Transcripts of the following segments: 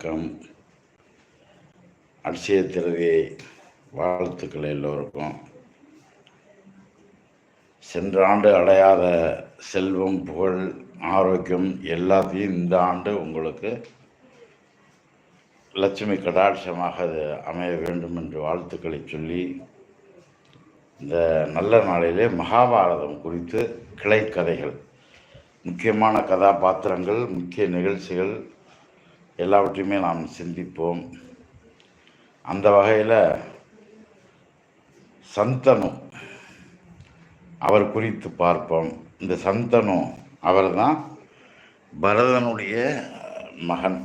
வணக்கம். அட்சய திருதி வாழ்த்துக்கள் எல்லோருக்கும். சென்ற ஆண்டு அடையாத செல்வம் புகழ் ஆரோக்கியம் எல்லாத்தையும் இந்த ஆண்டு உங்களுக்கு லட்சுமி கடாட்சமாக அது அமைய வேண்டும் என்று வாழ்த்துக்களை சொல்லி இந்த நல்ல நாளிலே மகாபாரதம் குறித்து கிளைக்கதைகள் முக்கியமான கதாபாத்திரங்கள் முக்கிய நிகழ்ச்சிகள் எல்லாவற்றையுமே நாம் சிந்திப்போம். அந்த வகையில் சந்தனு அவர் குறித்து பார்ப்போம். இந்த சந்தனு அவர் தான் பரதனுடைய மகன்.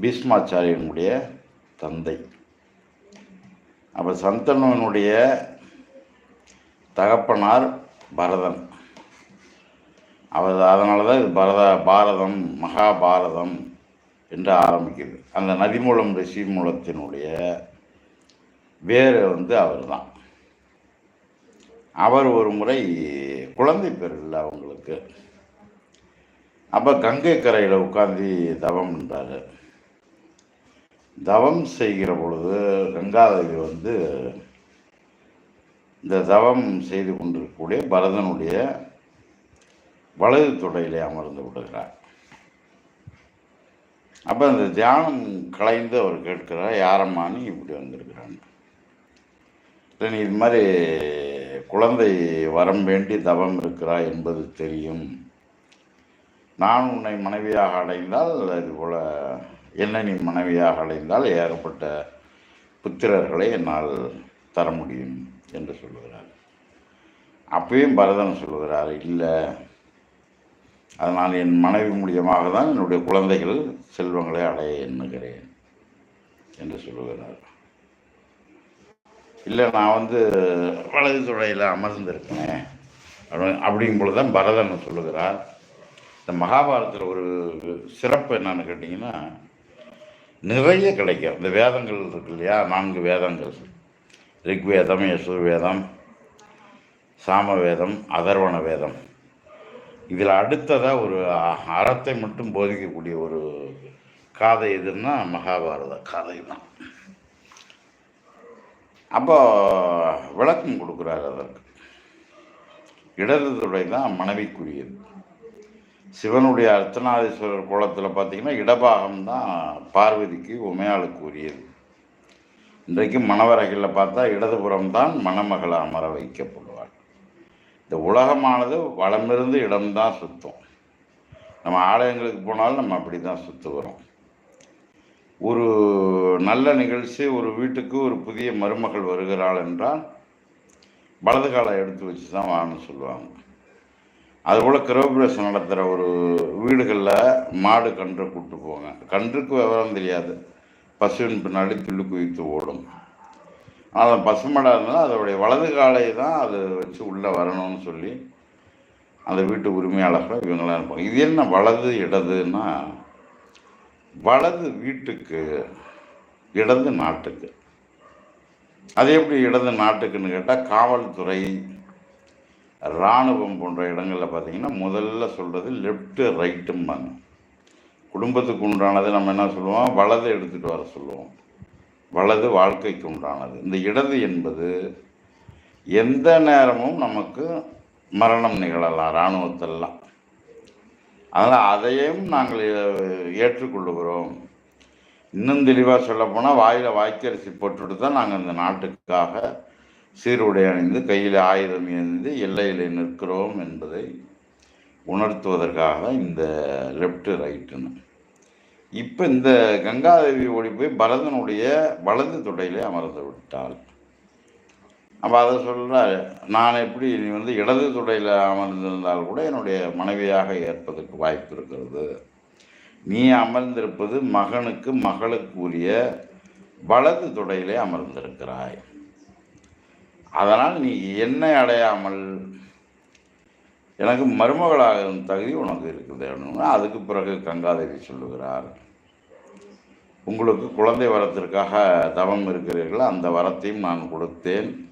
பீஷ்மாச்சாரியனுடைய தந்தை. அப்போ சந்தனுவனுடைய தகப்பனார் பரதன். அவர் அதனால தான் இது பரத பாரதம் மகாபாரதம் என்று ஆரம்பிக்கிறது. அந்த நதிமூலம் ரிஷி மூலத்தினுடைய வேறு வந்து அவர் தான் அவர் ஒரு முறை குழந்தை பேர் இல்லை அவங்களுக்கு அப்போ கங்கை கரையில் உட்காந்து தவம் என்றார் தவம் செய்கிற பொழுது கங்காதேவி வந்து இந்த தவம் செய்து கொண்டிருக்கக்கூடிய பரதனுடைய வலது துடையிலே அமர்ந்து விடுகிறார் அப்போ அந்த தியானம் கலைந்து அவர் கேட்கிறார் யாரம்மான்னு இப்படி வந்திருக்கிறான்னு நீ இது மாதிரி குழந்தை வரம் வேண்டி தவம் இருக்கிறா என்பது தெரியும். நான் உன்னை மனைவியாக அடைந்தால் இது போல் என்னை நீ மனைவியாக அடைந்தால் ஏகப்பட்ட புத்திரர்களை என்னால் தர முடியும் என்று சொல்லுகிறார். அப்பயும் பரதன் சொல்லுகிறார் இல்லை அதனால் என் மனைவி மூலியமாக தான் என்னுடைய குழந்தைகள் செல்வங்களை அடைய எண்ணுகிறேன் என்று சொல்லுகிறார். இல்லை நான் வந்து வலது துறையில் அமர்ந்திருக்கேன் அப்படி அப்படிங்கும் பொழுது தான் பரதன் சொல்லுகிறார். இந்த மகாபாரதத்தில் ஒரு சிறப்பு என்னன்னு கேட்டிங்கன்னா நிறைய கிடைக்கும். இந்த வேதங்கள் இருக்கு இல்லையா? நான்கு வேதங்கள். ரிக்வேதம் யசுர்வேதம் சாமவேதம் அதர்வண வேதம். இதில் அடுத்ததாக ஒரு அறத்தை மட்டும் போதிக்கக்கூடிய ஒரு காதை எதுன்னா மகாபாரத காதை தான். அப்போ விளக்கம் கொடுக்குறாரு அதற்கு இடது துறை தான் மனைவிக்குரியது. சிவனுடைய அர்த்தநாதீஸ்வரர் கோலத்தில் பார்த்தீங்கன்னா இடபாகம் தான் பார்வதிக்கு உமையாளுக்கு உரியது இன்றைக்கு மணவரைகளில் பார்த்தா இடதுபுறம் தான் மணமகளை அமர வைக்கப்படும். இந்த உலகமானது வளமிருந்து இடம்தான் சுத்தம். நம்ம ஆலயங்களுக்கு போனாலும் நம்ம அப்படி தான் சுற்றுகிறோம் ஒரு நல்ல நிகழ்ச்சி ஒரு வீட்டுக்கு ஒரு புதிய மருமகள் வருகிறாள் என்றால் வலது காலை எடுத்து வச்சு தான் வான்னு சொல்லுவாங்க அதுபோல் கிரகபிரவேசம் நடத்துகிற ஒரு வீடுகளில் மாடு கன்று கூப்பிட்டு போவாங்க கன்றுக்கு விவரம் தெரியாது. பசுவின் பின்னாடி துள்ளு குவித்து ஓடும். ஆனால் பசுமடாக இருந்தால் அதோடைய வலது காலை தான் அது வச்சு உள்ளே வரணும்னு சொல்லி அந்த வீட்டு உரிமையாளர்கள் இவங்களாம் இருப்பாங்க. இது என்ன வலது இடதுன்னா வலது வீட்டுக்கு இடது நாட்டுக்கு. அது எப்படி இடது நாட்டுக்குன்னு கேட்டால் காவல்துறை இராணுவம் போன்ற இடங்களில் பார்த்தீங்கன்னா முதல்ல சொல்கிறது லெஃப்ட்டு ரைட்டும்பாங்க. குடும்பத்துக்கு உண்டானது நம்ம என்ன சொல்லுவோம்? வலது எடுத்துகிட்டு வர சொல்லுவோம். வலது வாழ்க்கைக்கு உண்டானது. இந்த இடது என்பது எந்த நேரமும் நமக்கு மரணம் நிகழலாம் இராணுவத்தெல்லாம். அதனால் அதையும் நாங்கள் ஏற்றுக்கொள்ளுகிறோம். இன்னும் தெளிவாக சொல்லப்போனால் வாயில் வாய்க்கரிசி போட்டுட்டு தான் நாங்கள் இந்த நாட்டுக்காக சீருடை அணிந்து கையில் ஆயுதம் ஏந்தி எல்லையில் நிற்கிறோம் என்பதை உணர்த்துவதற்காக இந்த லெஃப்ட் ரைட்டுன்னு. இப்போ இந்த கங்காதேவி ஓடி போய் பரதனுடைய வலது தொடையிலே அமர்ந்து விட்டாள். அப்போ அதை சொல்கிறார் நான் எப்படி நீ வந்து இடது துடையில் அமர்ந்திருந்தால் கூட என்னுடைய மனைவியாக ஏற்பதற்கு வாய்ப்பு இருக்கிறது. நீ அமர்ந்திருப்பது மகனுக்கு மகளுக்கு உரிய வலது துடையிலே அமர்ந்திருக்கிறாய். அதனால் நீ என்னை அடையாமல் எனக்கு மருமகளாகும் தகுதி உனக்கு இருக்குது அப்படின்னு. அதுக்கு பிறகு கங்காதேவி சொல்லுகிறார். உங்களுக்கு குழந்தை வரத்திற்காக தவம் இருக்கிறீர்கள்? அந்த வரத்தையும் நான் கொடுத்தேன்.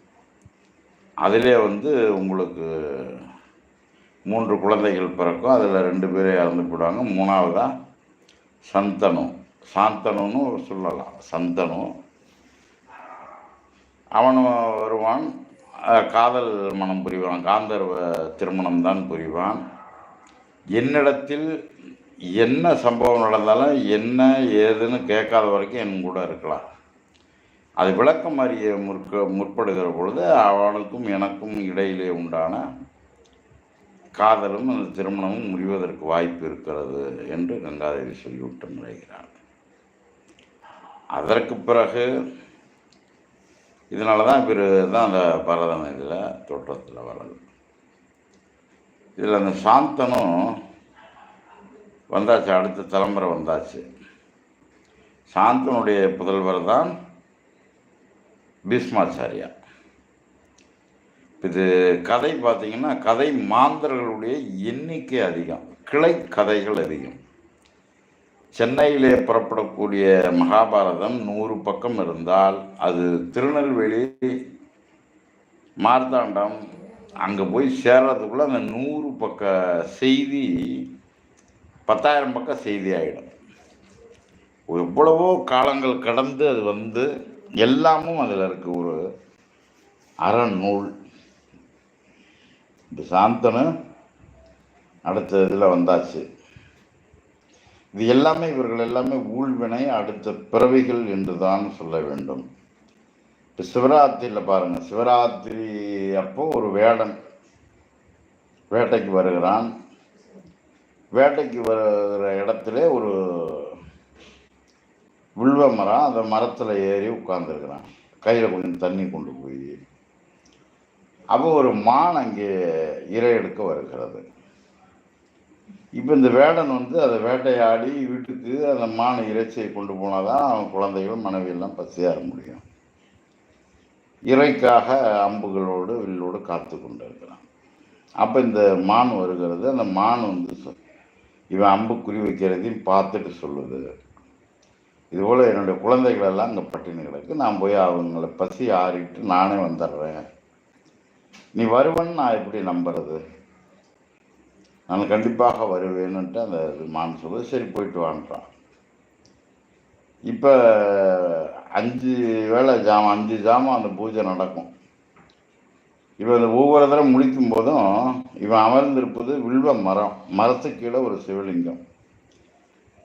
அதிலே வந்து உங்களுக்கு மூன்று குழந்தைகள் பிறக்கும். அதில் ரெண்டு பேரே இறந்து போயிடுவாங்க. மூணாவதாக சந்தனு. சாந்தனுன்னு சொல்லலாம். சந்தனு. அவனும் வருவான். காதல் மனம் புரிவான் காந்தர்வ திருமணம் தான் புரிவான். என்னிடத்தில் என்ன சம்பவம் நடந்தாலும் என்ன ஏதுன்னு கேட்காத வரைக்கும் என் கூட இருக்கலாம். அது விளக்கம் அறிய முற்க முற்படுகிற பொழுது அவனுக்கும் எனக்கும் இடையிலே உண்டான காதலும் அந்த திருமணமும் முடிவதற்கு வாய்ப்பு இருக்கிறது என்று கங்காதேவி சொல்லிவிட்டு நுழைகிறாள் அதற்கு பிறகு இதனால தான் இவர் தான் அந்த பரதன் இதில் தோற்றத்தில் வரது இதில் அந்த சாந்தனும் வந்தாச்சு அடுத்த தலைமுறை வந்தாச்சு. சாந்தனுடைய புதல்வர் தான் பீஷ்மாச்சாரியா இது கதை பார்த்தீங்கன்னா கதை மாந்தர்களுடைய எண்ணிக்கை அதிகம் கிளை கதைகள் அதிகம். சென்னையிலே புறப்படக்கூடிய மகாபாரதம் நூறு பக்கம் இருந்தால் அது திருநெல்வேலி மார்த்தாண்டம் அங்கே போய் சேர்றதுக்குள்ள அந்த நூறு பக்க செய்தி பத்தாயிரம் பக்கம் செய்தி ஆகிடும் எவ்வளவோ காலங்கள் கடந்து அது வந்து எல்லாமும் அதில் இருக்கு. ஒரு அறநூல் இந்த சாந்தனு அடுத்த இதில் வந்தாச்சு. இது எல்லாமே இவர்கள் எல்லாமே ஊழ்வினை அடுத்த பிறவிகள் என்று தான் சொல்ல வேண்டும். இப்போ சிவராத்திரியில் பாருங்கள் சிவராத்திரி அப்போ ஒரு வேடம் வேட்டைக்கு வருகிறான். வேட்டைக்கு வருகிற இடத்துல ஒரு வில்வ மரம் அந்த மரத்தில் ஏறி உட்காந்துருக்கிறான் கையில் கொஞ்சம் தண்ணி கொண்டு போய். அப்போ ஒரு மான் அங்கே இரை எடுக்க வருகிறது. இப்போ இந்த வேடன் வந்து அதை வேட்டையாடி வீட்டுக்கு அந்த மான இறைச்சியை கொண்டு போனால் தான் அவன் குழந்தைகள் மனைவியெல்லாம் பசியாற முடியும். இறைக்காக அம்புகளோடு வில்லோடு காத்து கொண்டு இருக்கிறான் அப்போ இந்த மான் வருகிறது. அந்த மான் வந்து சொ- இவன் அம்பு குறி வைக்கிறதையும் பார்த்துட்டு சொல்லுது. இதுபோல் என்னுடைய குழந்தைகள் எல்லாம் அங்கே பட்டினி கிடக்கு நான் போய் அவங்கள பசி ஆறிட்டு நானே வந்துடுறேன். நீ வருவன்னு நான் எப்படி நம்புறது? நான் கண்டிப்பாக வருவேன்னுட்டு அந்த மான் சொல்லுது சரி போயிட்டு வான்றான். இப்போ அஞ்சு வேளை ஜாமம் அஞ்சு ஜாமம் அந்த பூஜை நடக்கும். இவன் அந்த ஒவ்வொரு தடவை முடிக்கும் போதும் இவன் அமர்ந்திருப்பது வில்வ மரம் மரத்துக்கு கீழே ஒரு சிவலிங்கம்.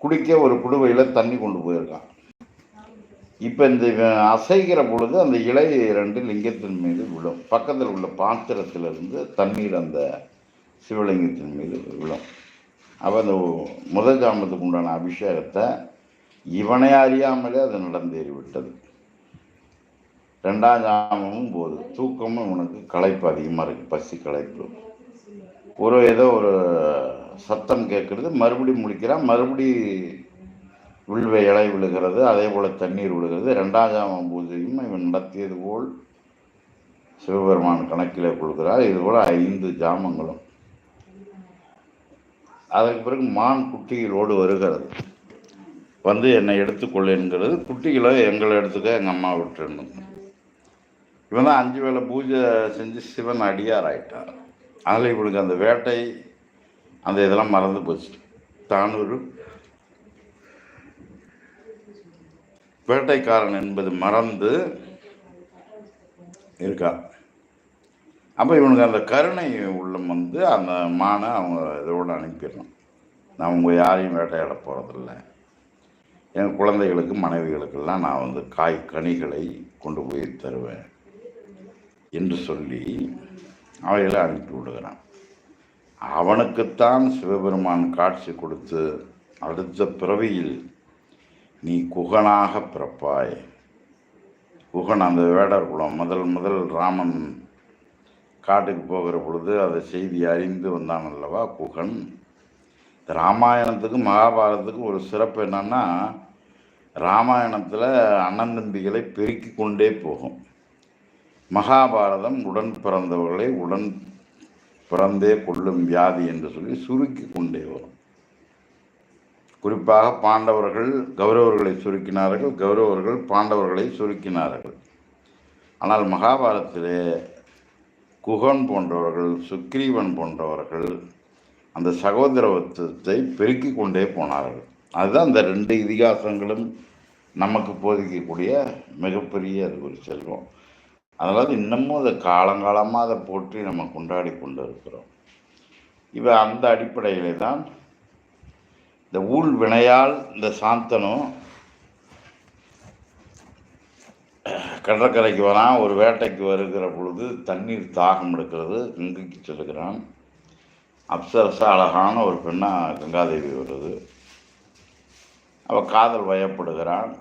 குடிக்க ஒரு குடுவையில் தண்ணி கொண்டு போயிருக்கான். இப்போ இந்த இவன் அசைகிற பொழுது அந்த இலை ரெண்டு லிங்கத்தின் மீது விழும். பக்கத்தில் உள்ள பாத்திரத்திலிருந்து தண்ணீர் அந்த சிவலிங்கத்தின் மீது விழும். அப்போ அந்த முதல் ஜாமத்துக்கு உண்டான அபிஷேகத்தை இவனை அறியாமலே அது நடந்தேறிவிட்டது ரெண்டாம் ஜாமமும் போது. தூக்கமும் இவனுக்கு களைப்பு அதிகமாக இருக்குது பசி களைப்பு. ஒரு ஏதோ ஒரு சத்தம் கேட்குறது மறுபடி முழிக்கிறான் மறுபடி வில்வ இலை விழுகிறது அதே போல் தண்ணீர் விழுகிறது. ரெண்டாம் ஜாமம் பூஜையும் இவன் நடத்தியது போல் சிவபெருமான் கணக்கிலே கொள்கிறார். இதுபோல் ஐந்து ஜாமங்களும் அதற்கு பிறகு மான் குட்டிகளோடு வருகிறது. வந்து என்னை எடுத்துக்கொள் என்கிறது குட்டிகளை எங்களை எடுத்துக்க எங்கள் அம்மா விட்டுருணும் இவன் தான் அஞ்சு வேளை பூஜை செஞ்சு சிவன் அடியார் ஆயிட்டார். அதில் இவனுக்கு அந்த வேட்டை அந்த இதெல்லாம் மறந்து போச்சு. தான் ஒரு வேட்டைக்காரன் என்பது மறந்து இருக்கான் அப்போ இவனுக்கு அந்த கருணை உள்ளம் வந்து அந்த மானை அவங்க இதோடு அனுப்பிடணும். நான் உங்கள் யாரையும் வேட்டையாட போகிறதில்ல என் குழந்தைகளுக்கு மனைவிகளுக்கெல்லாம் நான் வந்து காய் கனிகளை கொண்டு போய் தருவேன் என்று சொல்லி அவைகளை அனுப்பி விடுகிறான். அவனுக்குத்தான் சிவபெருமான் காட்சி கொடுத்து அடுத்த பிறவியில் நீ குகனாக பிறப்பாய். குகன் அந்த வேடர் குலம் முதல் முதல் ராமன் காட்டுக்கு போகிற பொழுது அதை செய்தி அறிந்து வந்தான் அல்லவா குகன். இந்த ராமாயணத்துக்கும் மகாபாரதத்துக்கும் ஒரு சிறப்பு என்னன்னா ராமாயணத்தில் அண்ணன் தம்பிகளை பெருக்கி கொண்டே போகும். மகாபாரதம் உடன் பிறந்தவர்களை உடன் பிறந்தே கொள்ளும் வியாதி என்று சொல்லி சுருக்கி கொண்டே வரும். குறிப்பாக பாண்டவர்கள் கௌரவர்களை சுருக்கினார்கள் கௌரவர்கள் பாண்டவர்களை சுருக்கினார்கள். ஆனால் மகாபாரதத்திலே குகன் போன்றவர்கள் சுக்ரீவன் போன்றவர்கள் அந்த சகோதரத்துவத்தை பெருக்கிக் கொண்டே போனார்கள். அதுதான் அந்த ரெண்டு இதிகாசங்களும் நமக்கு போதிக்கக்கூடிய மிகப்பெரிய அது ஒரு செல்வம். அதனால் இன்னமும் அதை காலங்காலமாக அதை போற்றி நம்ம கொண்டாடி கொண்டு இருக்கிறோம் இவ அந்த அடிப்படையிலே தான் இந்த ஊழ் வினையால் இந்த சாந்தனும் கடற்கரைக்கு வரான் ஒரு வேட்டைக்கு வருகிற பொழுது தண்ணீர் தாகம் எடுக்கிறது. கங்கைக்கு செல்கிறான். அப்சரசா அழகான ஒரு பெண்ணாக கங்காதேவி வருது. அவள் காதல் வயப்படுகிறான்.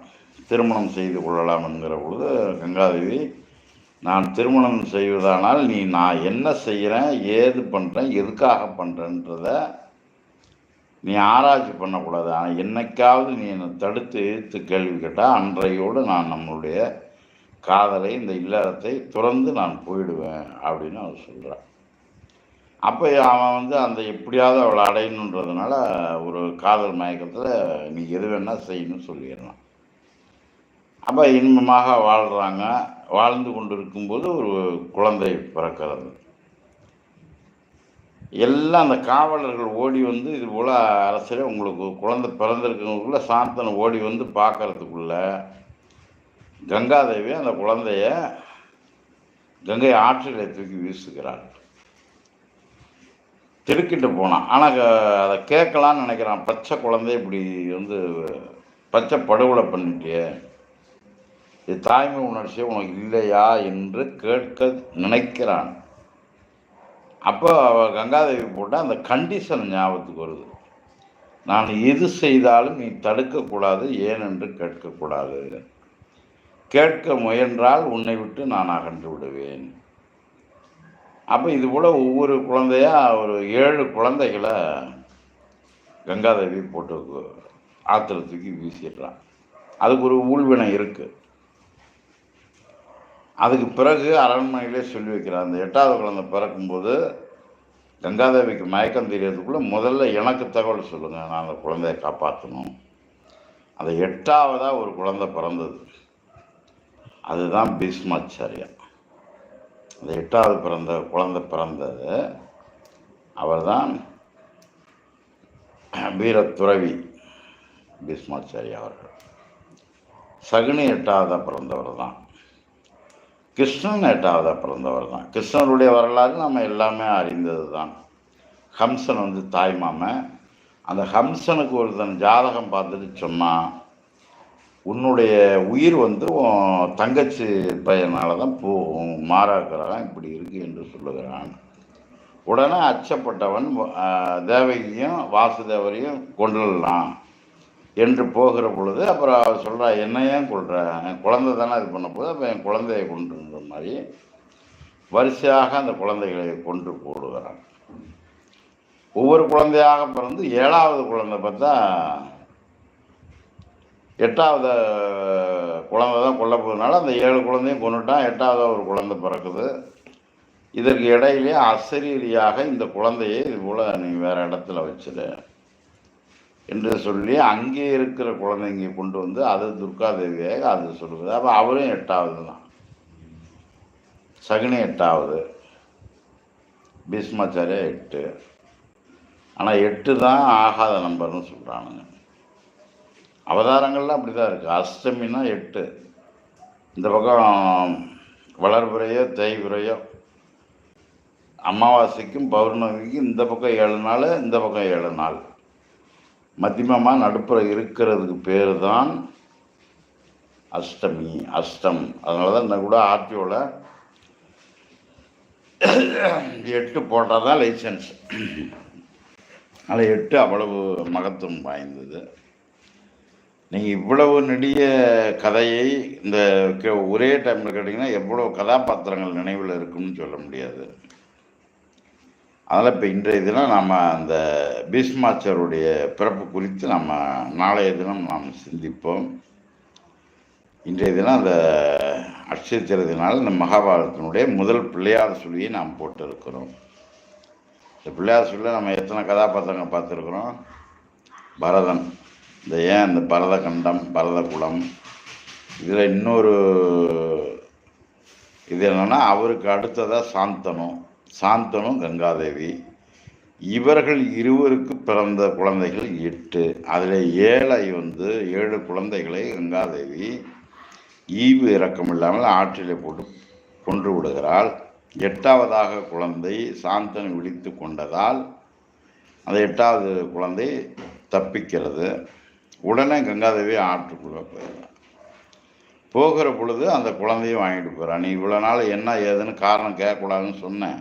திருமணம் செய்து கொள்ளலாம் என்கிற பொழுது கங்காதேவி நான் திருமணம் செய்வதானால் நீ நான் என்ன செய்கிறேன் ஏது பண்ணுறேன் எதுக்காக பண்ணுறேன்றத நீ ஆராய்ச்சி பண்ணக்கூடாது. ஆனால் என்னைக்காவது நீ என்னை தடுத்து இழுத்து கேள்வி கேட்டால் அன்றையோடு நான் நம்மளுடைய காதலை இந்த இல்லறத்தை துறந்து நான் போயிடுவேன் அப்படின்னு அவர் சொல்கிறான் அப்போ அவன் வந்து அந்த எப்படியாவது அவளை அடையணுன்றதுனால ஒரு காதல் மயக்கத்தில் நீ எது வேணால் செய்யணும்னு சொல்லிடுறான் அப்போ இன்பமாக வாழ்கிறாங்க வாழ்ந்து கொண்டு இருக்கும்போது ஒரு குழந்தை பிறக்கிறது. எல்லாம் அந்த காவலர்கள் ஓடி வந்து இது போல் அரசரே உங்களுக்கு குழந்தை பிறந்திருக்கிறவங்களுக்குள்ள சாந்தனை ஓடி வந்து பார்க்கறதுக்குள்ள கங்காதேவி அந்த குழந்தைய கங்கை ஆற்றில் தூக்கி வீசுகிறாள். திருக்கிட்டு போனான். ஆனால் அதை கேட்கலான்னு நினைக்கிறான். பச்சை குழந்தை இப்படி வந்து பச்சை படுகொலை பண்ணிட்டியே. இது தாய்மை உணர்ச்சி உனக்கு இல்லையா என்று கேட்க நினைக்கிறான். அப்போ அவ கங்காதேவி போட்ட அந்த கண்டிஷன் ஞாபகத்துக்கு வருது. நான் எது செய்தாலும் நீ தடுக்கக்கூடாது ஏனென்று கேட்கக்கூடாது. கேட்க முயன்றால் உன்னை விட்டு நான் அகன்று விடுவேன். அப்போ இது போல் ஒவ்வொரு குழந்தையாக ஒரு ஏழு குழந்தைகளை கங்காதேவி போட்டு ஆற்றுல தூக்கி வீசிடுறான் அதுக்கு ஒரு ஊழ்வினை இருக்குது அதுக்கு பிறகு அரண்மனையிலே சொல்லி வைக்கிறான் அந்த எட்டாவது குழந்தை பிறக்கும்போது கங்காதேவிக்கு மயக்கம் தெரியறதுக்குள்ளே முதல்ல எனக்கு தகவல் சொல்லுங்கள் நான் அந்த குழந்தைய காப்பாற்றணும் அந்த எட்டாவதாக ஒரு குழந்தை பிறந்தது. அதுதான் பீஷ்மாச்சாரியா. அந்த எட்டாவது பிறந்த குழந்தை பிறந்தது. அவர் தான் வீரத்துறவி பீஷ்மாச்சாரி அவர்கள். சகுனி எட்டாவதாக பிறந்தவர் தான் கிருஷ்ணன் எட்டாவதாக பிறந்தவர் தான் கிருஷ்ணனுடைய வரலாறு நம்ம எல்லாமே அறிந்தது தான் ஹம்சன் வந்து தாய்மாமன் அந்த ஹம்சனுக்கு ஒருத்தன் ஜாதகம் பார்த்துட்டு சொன்னான். உன்னுடைய உயிர் வந்து உன் தங்கச்சி பையனால தான் போகும் மாறாக்கிறான் இப்படி இருக்கு என்று சொல்லுகிறான். உடனே அச்சப்பட்டவன் தேவகியும் வாசுதேவரையும் கொண்டுடலாம் என்று போகிற பொழுது அப்புறம் அவர் சொல்கிறா என்ன ஏன் கொள்ற என் குழந்தை தானே இது பண்ண போது அப்போ என் குழந்தையை கொண்டுன்ற மாதிரி வரிசையாக அந்த குழந்தைகளை கொண்டு போடுகிறான். ஒவ்வொரு குழந்தையாக பிறந்து ஏழாவது குழந்தை பார்த்தா எட்டாவது குழந்தை தான் கொல்ல போகிறதுனால அந்த ஏழு குழந்தையும் கொண்டுட்டான் எட்டாவது ஒரு குழந்தை பிறக்குது. இதற்கு இடையிலே அசரீரியாக இந்த குழந்தையை இது போல் நீங்கள் வேறு இடத்துல வச்சிரு என்று சொல்லி அங்கே இருக்கிற குழந்தைங்க கொண்டு வந்து அது துர்காதேவியாக அது சொல்லுது. அப்போ அவரும் எட்டாவது தான். சகுனி எட்டாவது. பீஷ்மாச்சாரியா எட்டு. ஆனால் எட்டு தான் ஆகாத நம்பர்னு சொல்கிறானுங்க அவதாரங்கள்லாம் அப்படி தான் இருக்குது அஷ்டமினா எட்டு. இந்த பக்கம் வளர்பிறையோ தேய்பிறையோ அமாவாசைக்கும் பௌர்ணமிக்கும் இந்த பக்கம் ஏழு நாள் இந்த பக்கம் ஏழு நாள். மத்தியமமாக நடுப்புற இருக்கிறதுக்கு பேர் தான் அஷ்டமி அஷ்டம். அதனால தான் இந்த கூட ஆர்டிஓவில் எட்டு போட்டால் தான் லைசன்ஸ். அதில் எட்டு அவ்வளவு மகத்துவம் வாய்ந்தது. நீங்கள் இவ்வளவு நெடிய கதையை இந்த ஒரே டைமில் கேட்டிங்கன்னா எவ்வளோ கதாபாத்திரங்கள் நினைவில் இருக்கும்னு சொல்ல முடியாது. அதனால் இப்போ இன்றைய தினம் நாம் அந்த பீஷ்மாச்சருடைய பிறப்பு குறித்து நம்ம நாளைய தினம் நாம் சிந்திப்போம். இன்றைய தினம் அந்த அட்சய இந்த மகாபாரதத்தினுடைய முதல் பிள்ளையார் சொல்லியை நாம் போட்டிருக்கிறோம். இந்த பிள்ளையார் சொல்லியில் நம்ம எத்தனை கதாபாத்திரங்கள் பார்த்துருக்குறோம்? பரதன். இந்த ஏன் இந்த பரதகண்டம் பரதகுலம் இதில் இன்னொரு இது என்னென்னா அவருக்கு அடுத்ததாக சாந்தனும் சாந்தனும் கங்காதேவி. இவர்கள் இருவருக்கு பிறந்த குழந்தைகள் எட்டு. அதில் ஏழை வந்து ஏழு குழந்தைகளை கங்காதேவி ஈவு இறக்கம் இல்லாமல் ஆற்றிலே போட்டு கொன்று விடுகிறாள். எட்டாவதாக குழந்தை சாந்தன் விழித்து கொண்டதால் அந்த எட்டாவது குழந்தை தப்பிக்கிறது. உடனே கங்காதேவி ஆற்றுக்குள்ளே போயிடுறான் போகிற பொழுது அந்த குழந்தையும் வாங்கிட்டு போகிறான் நீ இவ்வளோ நாள் என்ன ஏதுன்னு காரணம் கேட்கக்கூடாதுன்னு சொன்னேன்.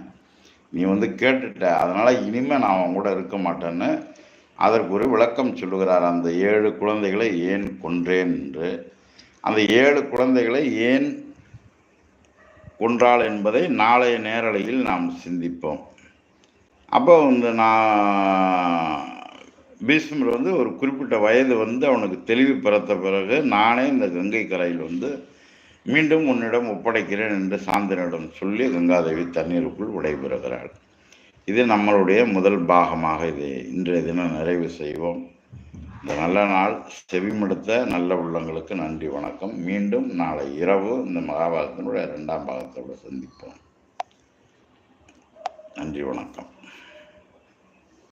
நீ வந்து கேட்டுட்ட. அதனால் இனிமேல் நான் அவன் கூட இருக்க மாட்டேன்னு அதற்கு ஒரு விளக்கம் சொல்லுகிறார். அந்த ஏழு குழந்தைகளை ஏன் கொன்றேன் என்று. அந்த ஏழு குழந்தைகளை ஏன் கொன்றாள் என்பதை நாளைய நேரலையில் நாம் சிந்திப்போம். அப்போ வந்து நான் பீஷ்மர் வந்து ஒரு குறிப்பிட்ட வயது வந்து அவனுக்கு தெளிவு பிறத்த பிறகு நானே இந்த கங்கை கரையில் வந்து மீண்டும் உன்னிடம் ஒப்படைக்கிறேன் என்று சாந்தனிடம் சொல்லி கங்காதேவி தண்ணீருக்குள் விடைபெறுகிறாள். இது நம்மளுடைய முதல் பாகமாக இது. இன்றைய தினம் நிறைவு செய்வோம். இந்த நல்ல நாள் செவிமடுத்த நல்ல உள்ளங்களுக்கு நன்றி வணக்கம். மீண்டும் நாளை இரவு இந்த மகாபாரதத்தினுடைய இரண்டாம் பாகத்தோடு சந்திப்போம். நன்றி வணக்கம்.